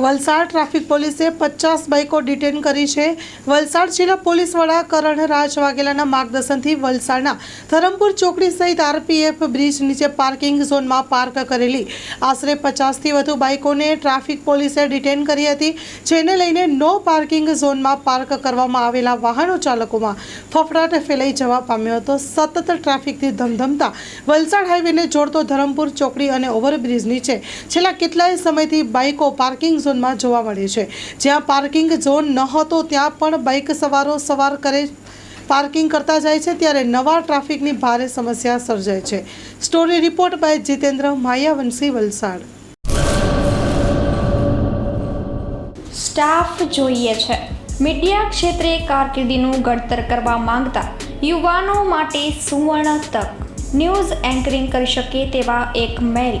Valsad traffic પોલીસે પચાસ બાઇકો detain કરી છે. વલસાડ જિલ્લા પોલીસ વડા કરણ રાજ વાઘેલાના માર્ગદર્શનથી વલસાડના ધરમપુર ચોકડી સહિત આરપીએફ બ્રિજ નીચે પાર્કિંગ ઝોનમાં પાર્ક કરેલી. આશરે પચાસથી વધુ બાઇકોને ટ્રાફિક પોલીસે ડિટેન કરી હતી, જેને લઈને નો પાર્કિંગ ઝોનમાં પાર્ક કરવામાં આવેલા વાહનો ચાલકોમાં ફફડાટ ફેલાઈ જવા પામ્યો હતો. સતત ટ્રાફિકથી ધમધમતા વલસાડ હાઈવેને જોડતો ધરમપુર ચોકડી અને ઓવરબ્રિજ નીચે છેલ્લા કેટલાય સમયથી બાઇકો પાર્કિંગ ઝોનમાં જોવા મળે છે. જ્યાં પાર્કિંગ ઝોન ન હતો, ત્યાં પણ બાઇક સવારો સવાર કરે પાર્કિંગ કરતા જાય છે, ત્યારે નવા ટ્રાફિકની ભારે સમસ્યા સર્જાય છે. Story report by Jitendra Mayavanshi Valsad. Staff જોઈએ છે. મીડિયા ક્ષેત્રે કારકિર્દીનું ઘડતર કરવા માંગતા યુવાનો માટે સુવર્ણ તક. ન્યૂઝ એન્કરિંગ કરી શકે તેવા એક મેલ